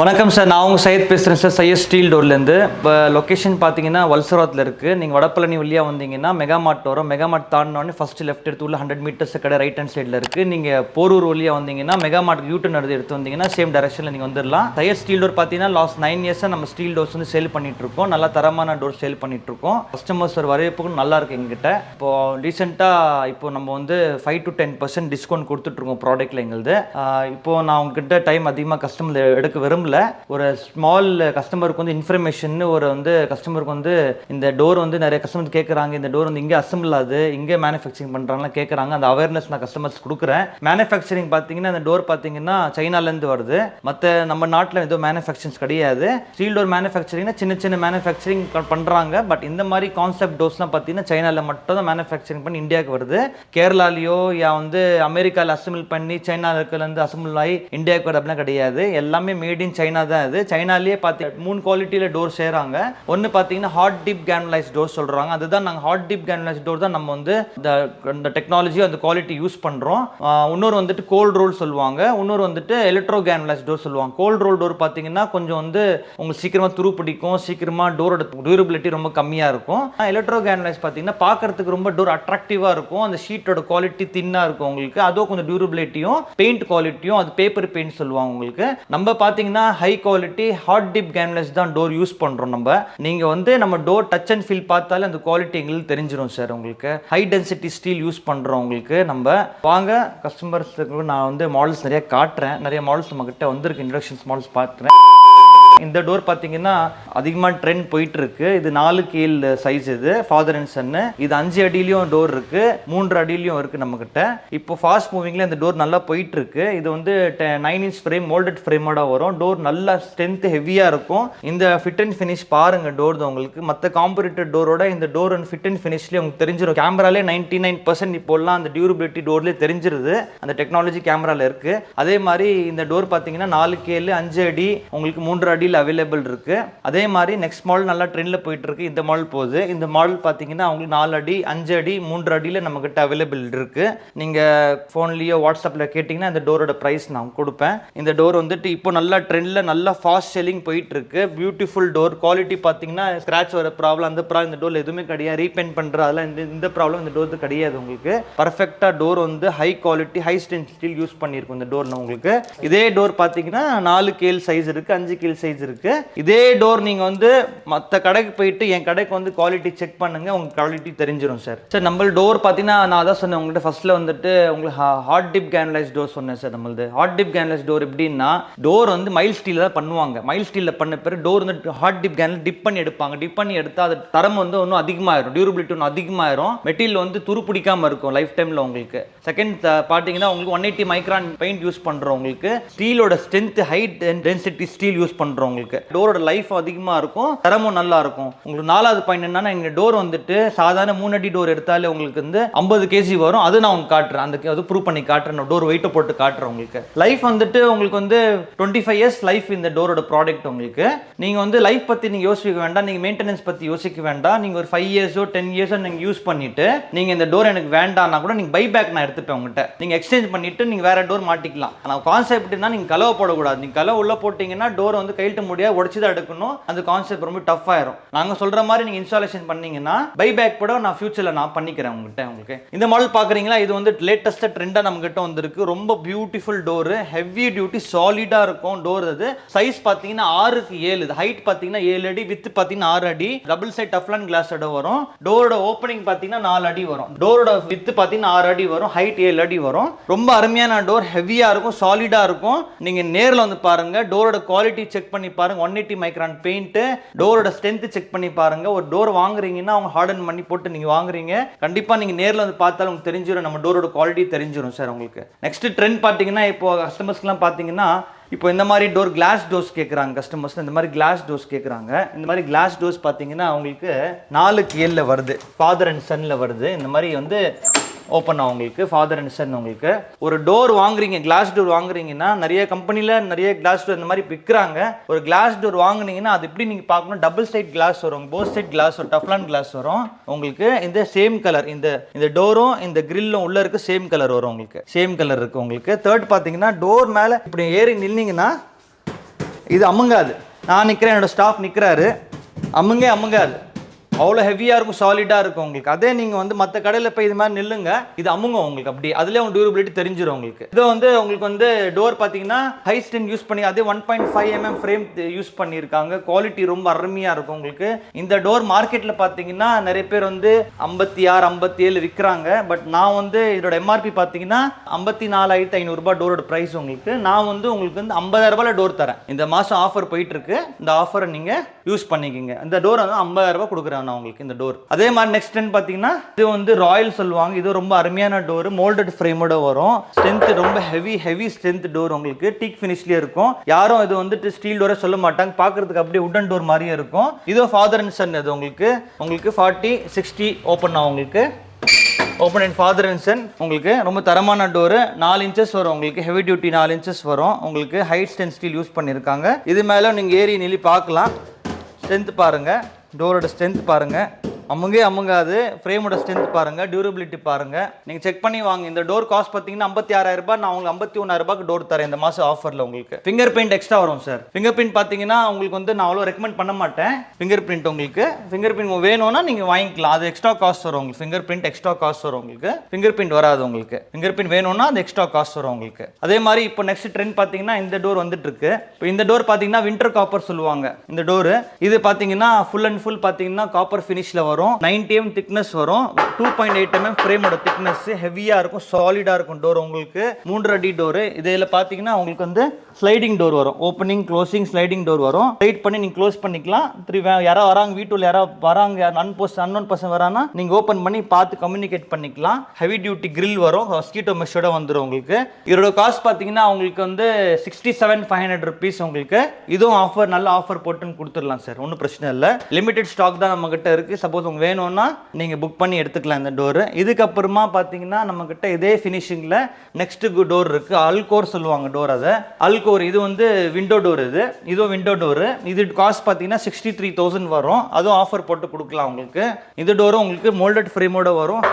வணக்கம் சார். நான் உங்கள் சையத் பேசுகிறேன் சார். சையத் ஸ்டீல் டோர்லேருந்து. இப்போ லொக்கேஷன் பார்த்தீங்கன்னா வல்சராத்தில் இருக்குது நீங்கள் வடபழனி வழியாக வந்தீங்கன்னா மெகாமார்ட் வரும். மெகாமார்ட் தாண்டினோடனே ஃபஸ்ட்டு லெஃப்ட் எடுத்து உள்ள ஹண்ட்ரட் மீட்டர்ஸ் கடை ரைட் ஹேண்ட் சைடில் இருக்குது நீங்கள் போரூர் வழியாக வந்தீங்கன்னா மெகாமார்ட் யூட்டன் எடுத்து எடுத்து வந்தீங்கன்னா சேம் டேரக்ஷனில் நீங்கள் வந்துடலாம் சையத் ஸ்டீல் டோர் பார்த்தீங்கன்னா லாஸ்ட் நைன் இயர்ஸாக நம்ம ஸ்டீல் டோர்ஸ் வந்து சேல் பண்ணிகிட்ருக்கோம் நல்லா தரமான டோர் சேல் பண்ணிகிட்ருக்கோம் கஸ்டமர்ஸ் ஒரு வரவேற்புக்கும் நல்லாயிருக்கு எங்கிட்ட இப்போது ரீசெண்டாக இப்போ நம்ம வந்து five to ten percent discount கொடுத்துட்ருக்கோம் ப்ராடக்ட்டில் எங்களுது. இப்போது இப்போ நான் உங்ககிட்ட டைம் அதிகமாக கஸ்டமர் எடுக்க ரூமில் ஒரு ஸ்மால் கஸ்டமருக்கு வந்து இன்ஃபர்மேஷன் ஒரு வந்து கஸ்டமருக்கு வந்து இந்த டோர் வந்து நிறைய கஸ்டமர் கேட்குறாங்க இந்த டோர் வந்து இங்கே அசம்பிள் ஆகுது. இங்கே மேனுஃபேக்சரிங் பண்ணுறாங்கலாம் கேட்குறாங்க அந்த அவேர்னஸ் நான் கஸ்டமர்ஸ் கொடுக்குறேன். மேனுஃபேக்சரிங் பார்த்தீங்கன்னா அந்த டோர் பார்த்தீங்கன்னா சைனாலேருந்து வருது. மற்ற நம்ம நாட்டில் எதுவும் மேனுஃபேக்சரிங்ஸ் கிடையாது. ஸ்டீல் டோர் மேனுஃபேக்சரிங்னா சின்ன சின்ன மேனுஃபேக்சரிங் பண்ணுறாங்க பட் இந்த மாதிரி கான்செப்ட் டோர்ஸ்லாம் பார்த்தீங்கன்னா சைனாவில் மட்டும் தான் மேனுஃபேக்சரிங் பண்ணி இந்தியாவுக்கு வருது. கேரளாலேயோ யா வந்து அமெரிக்காவில் அசம்பிள் பண்ணி சைனாவுக்குலேருந்து அசம்பிள் ஆகி இந்தியாவுக்கு வர அப்படிலாம் கிடையாது. எல்லாமே மேட் இன் சைனா தான் இது. சைனாலேயே பார்த்தீங்கன்னா மூணு குவாலிட்டியில் டோர் செய்கிறாங்க ஒன்று பார்த்தீங்கன்னா ஹாட் டிப் கேன்லைஸ் டோர் சொல்கிறாங்க அதுதான் நாங்கள் ஹாட் டிப் கேன்வலைஸ் டோர் தான் நம்ம வந்து இந்த டெக்னாலஜி அந்த குவாலிட்டி யூஸ் பண்ணுறோம் இன்னொரு வந்துட்டு கோல்ட் ரோல் சொல்லுவாங்க. இன்னொரு வந்துட்டு எலக்ட்ரோ கேனலைஸ் டோர் சொல்லுவாங்க. கோல்ட் ரோல் டோர் பார்த்தீங்கன்னா கொஞ்சம் வந்து உங்களுக்கு சீக்கிரமாக துரு பிடிக்கும். சீக்கிரமாக டோரோட டியூரபிலிட்டி ரொம்ப கம்மியாக இருக்கும். எலக்ட்ரோ கேன்லைஸ் பார்த்தீங்கன்னா பார்க்கறதுக்கு ரொம்ப டோர் அட்ராக்டிவாக இருக்கும். அந்த ஷீட்டோட குவாலிட்டி தின்னாக இருக்கும் உங்களுக்கு. அதுவும் கொஞ்சம் டியூரபிலிட்டியும் பெயிண்ட் குவாலிட்டியும் அது பேப்பர் பெயிண்ட் சொல்லுவாங்க உங்களுக்கு. நம்ம பார்த்தீங்கன்னா ஹை குவாலிட்டி ஹாட் டிப் கேம்லெஸ் தான் டோர் யூஸ் பண்ணுறோம் நம்ம. நீங்கள் வந்து நம்ம டோர் டச் அண்ட் ஃபீல் பார்த்தாலே அந்த குவாலிட்டி எங்களுக்கு தெரிஞ்சிடும் சார் உங்களுக்கு. ஹை டென்சிட்டி ஸ்டீல் யூஸ் பண்ணுறோம் உங்களுக்கு நம்ம. வாங்க கஸ்டமர்ஸுக்கு நான் வந்து மாடல்ஸ் நிறைய காட்டுறேன். நிறைய மாடல்ஸ் நம்மக்கிட்ட வந்திருக்கு இன்ட்ரடக்ஷன்ஸ் மாடல்ஸ் பார்க்குறேன் இந்த டோர் பார்த்தீங்கன்னா அதிகமாக ட்ரெண்ட் போயிட்டு இருக்கு இது நாலு கீழ் சைஸ் இது. ஃபாதர் அண்ட் சன்னு இது அஞ்சு அடியிலையும் டோர் இருக்கு. மூன்று அடியிலையும் இருக்கு நம்ம கிட்ட இப்போ ஃபாஸ்ட் மூவிங்ல இந்த டோர் நல்லா போயிட்டு இருக்கு இது வந்து நைன் இன்ச் ஃப்ரேம் மோல்டட் ஃப்ரேமோட வரும். டோர் நல்லா ஸ்ட்ரென்த் ஹெவியா இருக்கும். இந்த ஃபிட் அண்ட் ஃபினிஷ் பாருங்க டோர் உங்களுக்கு. மற்ற காம்பரேட்டர் டோரோட இந்த டோர் அண்ட் ஃபிட் அண்ட் ஃபினிஷ்லேயே உங்களுக்கு தெரிஞ்சிடும் கேமராலே நைன்டி நைன் பர்சன்ட் இப்போல்லாம் அந்த டியூரபிலிட்டி டோர்லேயே தெரிஞ்சிருது. அந்த டெக்னாலஜி கேமரால இருக்கு. அதே மாதிரி இந்த டோர் பார்த்தீங்கன்னா நாலு கேலு அஞ்சு அடி உங்களுக்கு மூன்று அடி அடியில் அவைலபிள் இருக்கு. அதே மாதிரி நெக்ஸ்ட் மாடல் நல்லா ட்ரெண்டில் போயிட்டு இருக்கு இந்த மாடல் போகுது. இந்த மாடல் பார்த்தீங்கன்னா அவங்களுக்கு நாலு அடி அஞ்சு அடி மூன்று அடியில் நம்மக்கிட்ட அவைலபிள் இருக்கு. நீங்கள் ஃபோன்லேயோ வாட்ஸ்அப்பில் கேட்டிங்கன்னா இந்த டோரோட ப்ரைஸ் நான் கொடுப்பேன். இந்த டோர் வந்துட்டு இப்போ நல்லா ட்ரெண்டில் நல்லா ஃபாஸ்ட் செல்லிங் போயிட்டு இருக்கு பியூட்டிஃபுல் டோர் குவாலிட்டி பார்த்தீங்கன்னா ஸ்க்ராட்ச் வர ப்ராப்ளம் அந்த ப்ராப்ளம் இந்த டோர் எதுவுமே கிடையாது. ரீபெயிண்ட் பண்ணுற அதெல்லாம் இந்த இந்த ப்ராப்ளம் இந்த டோருக்கு கிடையாது உங்களுக்கு. பர்ஃபெக்டாக டோர் வந்து high quality high strength steel use பண்ணியிருக்கும் இந்த டோரில் உங்களுக்கு. இதே டோர் பார்த்தீங்கன்னா நாலு கேல் சைஸ் இருக்கு. அஞ்சு கேல் சைஸ் இருக்குது இதே டோர் நீங்கள் வந்து மற்ற கடைக்கு போயிட்டு என் கடைக்கு வந்து குவாலிட்டி செக் பண்ணுங்கள் உங்களுக்கு குவாலிட்டி தெரிஞ்சிடும் சார் சார் நம்ம டோர் பார்த்தீங்கன்னா நான் அதான் சொன்னேன் உங்கள்கிட்ட ஃபஸ்ட்டில் வந்துட்டு உங்களுக்கு ஹாட் டிப் கேனலைஸ் டோர் சொன்னேன் சார் நம்மளது. ஹாட் டிப் கேனலைஸ் டோர் எப்படின்னா டோர் வந்து மைல் ஸ்டீலில் தான் பண்ணுவாங்க. மைல் ஸ்டீலில் பண்ண பிறகு டோர் வந்து ஹாட் டிப் கேன்ல டிப் பண்ணி எடுப்பாங்க. டிப் பண்ணி எடுத்தால் அது தரம் வந்து ஒன்றும் அதிகமாகிடும் டியூரபிலிட்டி ஒன்று அதிகமாகிடும் மெட்டீரியல் வந்து துரு பிடிக்காம இருக்கும் லைஃப் டைமில் உங்களுக்கு. செகண்ட் பார்த்தீங்கன்னா உங்களுக்கு one eighty micron paint use பண்ணுறோம் உங்களுக்கு ஸ்டீலோட strength high density steel use பண்ணுறோம் பண்றோம் உங்களுக்கு டோரோட லைஃப் அதிகமாக இருக்கும் தரமும் நல்லா இருக்கும். உங்களுக்கு நாலாவது பாயிண்ட் என்னன்னா எங்கள் டோர் வந்துட்டு சாதாரண மூணு அடி டோர் எடுத்தாலே உங்களுக்கு வந்து ஐம்பது கேஜி வரும். அது நான் உங்களுக்கு காட்டுறேன். அந்த அது ப்ரூவ் பண்ணி காட்டுறேன். டோர் வெயிட்டை போட்டு காட்டுறேன் உங்களுக்கு. லைஃப் வந்துட்டு உங்களுக்கு வந்து டுவெண்ட்டி ஃபைவ் இயர்ஸ் லைஃப் இந்த டோரோட ப்ராடக்ட் உங்களுக்கு. நீங்கள் வந்து லைஃப் பற்றி நீங்கள் யோசிக்க வேண்டாம். நீங்கள் மெயின்டெனன்ஸ் பற்றி யோசிக்க வேண்டாம். நீங்கள் ஒரு ஃபைவ் இயர்ஸோ டென் இயர்ஸோ நீங்கள் யூஸ் பண்ணிட்டு நீங்கள் இந்த டோர் எனக்கு வேண்டாம்னா கூட நீங்கள் பை பேக் நான் எடுத்துப்பேன் உங்கள்கிட்ட நீங்கள் எக்ஸ்சேஞ்ச் பண்ணிட்டு நீங்கள் வேறு டோர் மாட்டிக்கலாம். ஆனால் கான்செப்ட் நீங்கள் கலவை போடக்கூடாது. நீங்க கலவை உள்ள போட்டிங்கன்னா டோர் வந்து கையில் கையிட்ட முடியாது உடச்சி தான் எடுக்கணும். அந்த கான்செப்ட் ரொம்ப டஃப் ஆயிரும். நாங்க சொல்ற மாதிரி நீங்க இன்ஸ்டாலேஷன் பண்ணீங்கன்னா பை பேக் கூட நான் ஃபியூச்சர்ல நான் பண்ணிக்கிறேன் உங்ககிட்ட உங்களுக்கு. இந்த மாடல் பாக்குறீங்களா? இது வந்து லேட்டஸ்ட் ட்ரெண்டா நம்ம கிட்ட வந்திருக்கு. ரொம்ப பியூட்டிஃபுல் டோர் ஹெவி டியூட்டி சாலிடா இருக்கும் டோர் அது. சைஸ் பாத்தீங்கன்னா ஆறுக்கு ஏழு. இது ஹைட் பாத்தீங்கன்னா ஏழு அடி வித் பாத்தீங்கன்னா ஆறு அடி. டபுள் சைட் டஃப்லான் கிளாஸோட வரும். டோரோட ஓப்பனிங் பாத்தீங்கன்னா நாலு அடி வரும். டோரோட வித் பாத்தீங்கன்னா ஆறு அடி வரும். ஹைட் ஏழு அடி வரும். ரொம்ப அருமையான டோர் ஹெவியா இருக்கும் சாலிடா இருக்கும். நீங்க நேர்ல வந்து பாருங்க. டோரோட குவாலிட்டி செக் பண்ணி பாருங்க. ஒன் எயிட்டி மைக்ரான் பெயிண்ட் டோரோட ஸ்ட்ரென்த்து செக் பண்ணி பாருங்க. ஒரு டோர் வாங்குறீங்கன்னா அவங்க ஹார்டன் பண்ணி போட்டு நீங்க வாங்குறீங்க. கண்டிப்பா நீங்க நேரில் வந்து பார்த்தாலும் உங்களுக்கு தெரிஞ்சிடும் நம்ம டோரோட குவாலிட்டி தெரிஞ்சிடும் சார் உங்களுக்கு. நெக்ஸ்ட் ட்ரெண்ட் பார்த்தீங்கன்னா இப்போ கஸ்டமர்ஸ்லாம் பார்த்தீங்கன்னா இப்போ இந்த மாதிரி டோர் கிளாஸ் டோர்ஸ் கேட்குறாங்க கஸ்டமர்ஸ் இந்த மாதிரி கிளாஸ் டோர்ஸ் கேட்குறாங்க இந்த மாதிரி கிளாஸ் டோர்ஸ் பார்த்தீங்கன்னா அவங்களுக்கு நாலுக்கு ஏழில் வருது. ஃபாதர் அண்ட் சன்னில் வருது. இந்த மாதிரி வந்து ஓப்பன் உங்களுக்கு ஃபாதர் அண்ட் சன் உங்களுக்கு. ஒரு டோர் வாங்குறீங்க கிளாஸ் டோர் வாங்குறீங்கன்னா நிறைய கம்பெனியில் நிறைய கிளாஸ் டோர் இந்த மாதிரி விற்கிறாங்க ஒரு கிளாஸ் டோர் வாங்குனீங்கன்னா அது எப்படி நீங்கள் பார்க்கணும்? டபுள் சைட் கிளாஸ் வரும் போத் சைட் கிளாஸ் வரும் டஃப்லான் கிளாஸ் வரும். உங்களுக்கு இந்த சேம் கலர் இந்த இந்த டோரும் இந்த கிரில்லும் உள்ள இருக்க சேம் கலர் வரும் உங்களுக்கு. சேம் கலர் இருக்கு உங்களுக்கு. தேர்ட் பார்த்தீங்கன்னா டோர் மேலே இப்படி ஏறி நின்னீங்கன்னா இது அமுங்காது. நான் நிற்கிறேன் என்னோட ஸ்டாஃப் நிற்கிறாரு அமுங்கே அமுங்காது. அவ்வளோ ஹெவியாக இருக்கும் சாலிடாக இருக்கும் உங்களுக்கு. அதே நீங்கள் வந்து மற்ற கடையில் போய் இது மாதிரி நில்லுங்க இது அமுங்க உங்களுக்கு அப்படி அதுலேயே உங்கள் டியூரபிலிட்டி தெரிஞ்சிடும் உங்களுக்கு. இது வந்து உங்களுக்கு வந்து டோர் பார்த்தீங்கன்னா ஹை ஸ்டென் யூஸ் பண்ணி அதே one point five mm frame use பண்ணியிருக்காங்க. குவாலிட்டி ரொம்ப அருமையாக இருக்கும் உங்களுக்கு. இந்த டோர் மார்க்கெட்டில் பார்த்தீங்கன்னா நிறைய பேர் வந்து ஐம்பத்தி ஆறு ஐம்பத்தி ஏழு விற்கிறாங்க பட் நான் வந்து இதோட எம்ஆர்பி பார்த்தீங்கன்னா ஐம்பத்தி நாலாயிரத்து ஐநூறுரூபா டோரோட ப்ரைஸ் உங்களுக்கு. நான் வந்து உங்களுக்கு வந்து ஐம்பதாயிரரூபாயில் டோர் தரேன். இந்த மாதம் ஆஃபர் போயிட்டு இருக்கு. இந்த ஆஃபரை நீங்கள் யூஸ் பண்ணிக்கிங்க. இந்த டோர் வந்து ஐம்பதாயிரரூபா கொடுக்குறாங்க. கொடுக்குறேன் நான் உங்களுக்கு இந்த டோர் அதே மாதிரி நெக்ஸ்ட் டென் பார்த்தீங்கன்னா இது வந்து ராயல் சொல்லுவாங்க. இது ரொம்ப அருமையான டோர் மோல்டட் ஃப்ரேமோட வரும். ஸ்ட்ரென்த் ரொம்ப ஹெவி ஹெவி ஸ்ட்ரென்த் டோர் உங்களுக்கு டீக் ஃபினிஷ்லேயே இருக்கும். யாரும் இது வந்துட்டு ஸ்டீல் டோரை சொல்ல மாட்டாங்க. பார்க்கறதுக்கு அப்படியே உடன் டோர் மாதிரியே இருக்கும். இது ஃபாதர் அண்ட் சன் இது உங்களுக்கு. உங்களுக்கு ஃபார்ட்டி சிக்ஸ்டி ஓப்பன் ஆகும் உங்களுக்கு. Open and father and son உங்களுக்கு ரொம்ப தரமான டோரு நாலு இன்ச்சஸ் வரும் உங்களுக்கு. ஹெவி டியூட்டி நாலு இன்ச்சஸ் வரும். உங்களுக்கு ஹைட் ஸ்டென் ஸ்டீல் யூஸ் பண்ணியிருக்காங்க இது மேலே நீங்கள் ஏறி நிலி பார்க்கலாம். ஸ்ட்ரென்த் பாருங்கள் டோரோட ஸ்ட்ரென்த் பாருங்கள் அமுங்கே அமுங்காது. ஃப்ரேமோட ஸ்ட்ரென்த் பாருங்கள் டியூரபிலிட்டி பாருங்கள் நீங்கள் செக் பண்ணி வாங்க. இந்த டோர் காஸ்ட் பார்த்தீங்கன்னா ஐம்பத்தி ஆறாயிரம் ரூபாய் நான் உங்களுக்கு ஐம்பத்தி ஒன்றாயிரம் டோர் தரேன் இந்த மாதம் ஆஃபரில் உங்களுக்கு. ஃபிங்கர் பிரிண்ட் எக்ஸ்ட்ரா வரும் சார் ஃபிங்கர் பிரிண்ட் பார்த்தீங்கன்னா உங்களுக்கு வந்து நான் அவ்வளோ ரெக்கமெண்ட் பண்ண மாட்டேன். ஃபிங்கர் பிரிண்ட் உங்களுக்கு. ஃபிங்கர் பிரிண்ட் வேணும்னா நீங்கள் வாங்கிக்கலாம். அது எக்ஸ்ட்ரா காஸ்ட் வரும் உங்களுக்கு. ஃபிங்கர் பிரிண்ட் எக்ஸ்ட்ரா காஸ்ட் வரும் உங்களுக்கு. ஃபிங்கர் பிரிண்ட் வராது உங்களுக்கு. ஃபிங்கர் பிரிண்ட் வேணும்னா அது எக்ஸ்ட்ரா காஸ்ட் வரும் உங்களுக்கு. அதே மாதிரி இப்போ நெக்ஸ்ட் ட்ரெண்ட் பார்த்தீங்கன்னா இந்த டோர் வந்துட்டு இருக்கு இப்போ இந்த டோர் பார்த்தீங்கன்னா வின்டர் காப்பர் சொல்லுவாங்க. இந்த டோரு இது பார்த்தீங்கன்னா ஃபுல் அண்ட் ஃபுல் பார்த்தீங்கன்னா காப்பர் ஃபினிஷில் வரும். 90 எம் திக்னஸ் வரும். டூ பாயிண்ட் எயிட் எம்எம் ஃப்ரேமோட திக்னஸ் ஹெவியாக இருக்கும் சாலிடாக இருக்கும் டோர் உங்களுக்கு. மூன்று அடி டோரு இதில் பார்த்தீங்கன்னா உங்களுக்கு வந்து ஸ்லைடிங் டோர் வரும். ஓப்பனிங் க்ளோசிங் ஸ்லைடிங் டோர் வரும். ஸ்லைட் பண்ணி நீங்கள் க்ளோஸ் பண்ணிக்கலாம். திருப்பி யாராவது வராங்க வீட்டுள்ள யாராவது வராங்க அன்போஸ் அன்னோன் பர்சன் வரானா நீங்கள் ஓப்பன் பண்ணி பார்த்து கம்யூனிகேட் பண்ணிக்கலாம். ஹெவி டியூட்டி கிரில் வரும். மஸ்கிட்டோ மெஷோட வந்துடும் உங்களுக்கு. இதோட காஸ்ட் பார்த்தீங்கன்னா உங்களுக்கு வந்து sixty seven five hundred rupees உங்களுக்கு. இதுவும் ஆஃபர் நல்ல ஆஃபர் போட்டுன்னு கொடுத்துடலாம் சார் ஒன்றும் பிரச்சனை இல்லை. லிமிடெட் ஸ்டாக் தான் நம்ம இருக்குது சப்போஸ் சப்போஸ் உங்களுக்கு வேணும்னா நீங்கள் புக் பண்ணி எடுத்துக்கலாம் இந்த டோரு இதுக்கப்புறமா பார்த்தீங்கன்னா நம்மக்கிட்ட இதே ஃபினிஷிங்கில் நெக்ஸ்ட்டு டோர் இருக்குது அல்கோர் சொல்லுவாங்க டோர் அதை. அல்கோர் இது வந்து விண்டோ டோர் இது. இதுவும் விண்டோ டோரு இது காஸ்ட் பார்த்தீங்கன்னா சிக்ஸ்டி த்ரீ தௌசண்ட் வரும். அதுவும் ஆஃபர் போட்டு கொடுக்கலாம் உங்களுக்கு. இந்த டோரும் உங்களுக்கு மோல்டட் ஃப்ரேமோட வரும்.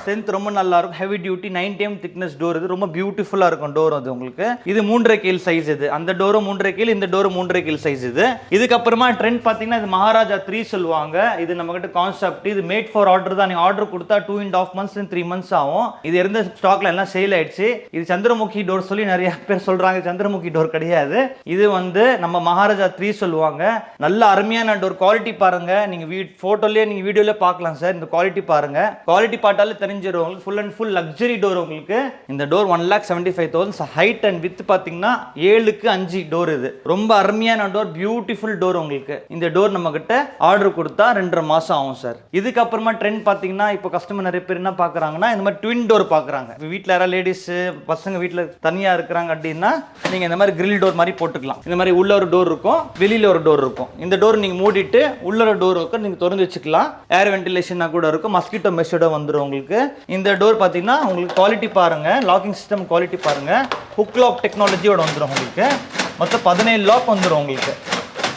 ஸ்ட்ரென்த் ரொம்ப நல்லா இருக்கும் heavy duty nine DM thickness door இது. ரொம்ப பியூட்டிஃபுல்லாக இருக்கும் டோர் அது உங்களுக்கு. இது மூன்றரை கீழ் சைஸ் இது. அந்த டோரும் மூன்றரை கீழ் இந்த டோர் மூன்றரை கீழ் சைஸ் இது. இதுக்கப்புறமா ட்ரெண்ட் பார்த்தீங்கன்னா இது மகாராஜா த்ரீ சொல்லுவாங்க. இது நம்மகிட்ட கான்செப்ட் இது மேட் ஃபார் ஆர்டர் தான். நீங்கள் ஆர்டர் கொடுத்தா two and half months three months ஆகும். இது இருந்த ஸ்டாக்ல எல்லாம் சேல் ஆயிடுச்சு. இது சந்திரமுகி டோர் சொல்லி நிறைய பேர் சொல்றாங்க. சந்திரமுகி டோர் கிடையாது. இது வந்து நம்ம மகாராஜா த்ரீ சொல்லுவாங்க. நல்ல அருமையான டோர் குவாலிட்டி பாருங்க. நீங்க வீட் போட்டோலயே நீங்க வீடியோல பார்க்கலாம் சார் இந்த குவாலிட்டி பாருங்க. குவாலிட்டி பார்த்தாலே தெரிஞ்சிடும் உங்களுக்கு full and full luxury door உங்களுக்கு. இந்த door one lakh seventy five thousand height and width பார்த்தீங்கன்னா ஏழுக்கு அஞ்சு டோர் இது. ரொம்ப அருமையான டோர் பியூட்டிஃபுல் டோர் உங்களுக்கு. இந்த டோர் நம்ம கிட்ட ஆர்டர் கொடுத்தா ரெண்டரை மாசம் ஆகும் சார் இதுக்கப்புறமா ட்ரெண்ட் பார்த்தீங்கன்னா இப்போ கஸ்டமர் நிறைய பேர் என்ன பார்க்குறாங்கன்னா இந்த மாதிரி ட்வின் டோர் பார்க்குறாங்க. வீட்டில் யாராவது லேடிஸ் பசங்க வீட்டில் தனியாக இருக்கிறாங்க அப்படின்னா நீங்கள் இந்த மாதிரி கிரில் டோர் மாதிரி போட்டுக்கலாம். இந்த மாதிரி உள்ள ஒரு டோர் இருக்கும் வெளியில் ஒரு டோர் இருக்கும். இந்த டோர் நீங்கள் மூடிட்டு உள்ள ஒரு டோர் இருக்கும் நீங்கள் திறந்து வச்சுக்கலாம். ஏர் வென்டிலேஷனாக கூட இருக்கும். மஸ்கிட்டோ மெஷோட வந்துடும் உங்களுக்கு. இந்த டோர் பார்த்தீங்கன்னா உங்களுக்கு குவாலிட்டி பாருங்க. லாக்கிங் சிஸ்டம் குவாலிட்டி பாருங்க. ஹுக் லாக் டெக்னாலஜியோட வந்துடும் உங்களுக்கு. மொத்தம் பதினேழு லாக் வந்துடும் உங்களுக்கு.